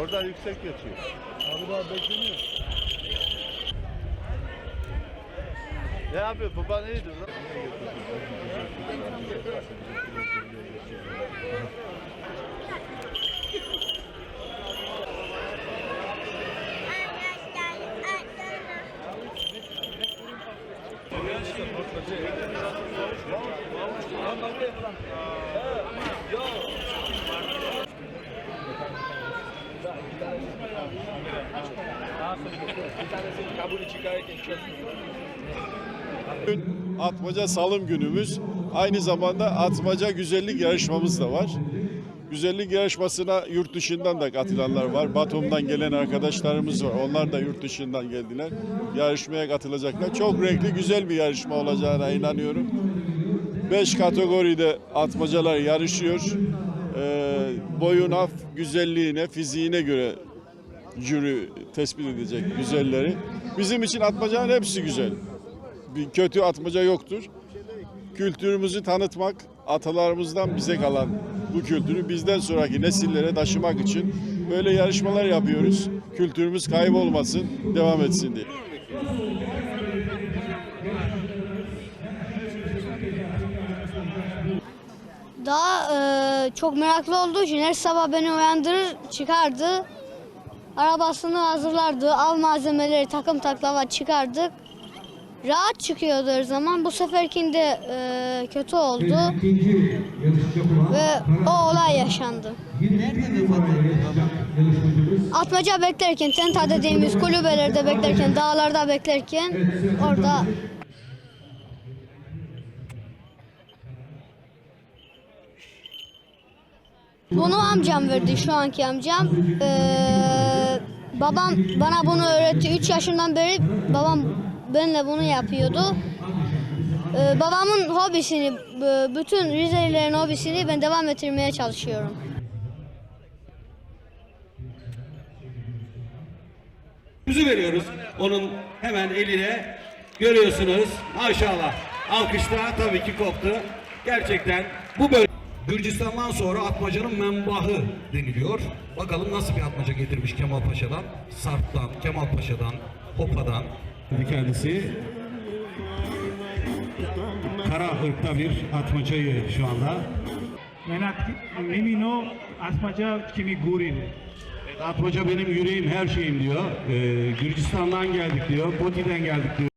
Orada yüksek geçiyor. Abi daha bekleniyor. Ne yapıyor? Baban iyidir lan. Atmaca Salım günümüz. Aynı zamanda Atmaca güzellik yarışmamız da var. Güzellik yarışmasına yurt dışından da katılanlar var. Batum'dan gelen arkadaşlarımız var. Onlar da yurt dışından geldiler. Yarışmaya katılacaklar. Çok renkli, güzel bir yarışma olacağına inanıyorum. Beş kategoride atmacalar yarışıyor. Ee, boyuna, güzelliğine, fiziğine göre jüri tespit edecek güzelleri. Bizim için atmacanın hepsi güzel. Bir kötü atmaca yoktur. Kültürümüzü tanıtmak, atalarımızdan bize kalan bu kültürü bizden sonraki nesillere taşımak için böyle yarışmalar yapıyoruz. Kültürümüz kaybolmasın, devam etsin diye. Daha e, çok meraklı olduğu için her sabah beni uyandırır çıkardı. Arabasını hazırlardı. Av malzemeleri takım taklava çıkardık. Rahat çıkıyordu her zaman. Bu seferkinde e, kötü oldu. Ve o olay yaşandı. Atmaca beklerken, tenta dediğimiz kulübelerde beklerken, dağlarda beklerken orada Bunu amcam verdi şu anki amcam. Ee, babam bana bunu öğretti. 3 yaşından beri babam benimle bunu yapıyordu. Ee, babamın hobisini, b- bütün Rizelilerin hobisini ben devam ettirmeye çalışıyorum. Yüzü veriyoruz onun hemen eline. Görüyorsunuz maşallah. Alkışlar tabii ki koptu. Gerçekten bu böyle. Gürcistan'dan sonra atmacanın menbahı deniliyor. Bakalım nasıl bir atmaca getirmiş Kemal Paşa'dan, Sarp'tan, Kemal Paşa'dan, Hopa'dan. Kendisi kara ırkta bir atmacayı şu anda. Menat Mimino Asmaca Kimi Guri. Atmaca benim yüreğim, her şeyim diyor. Ee, Gürcistan'dan geldik diyor, Boti'den geldik diyor.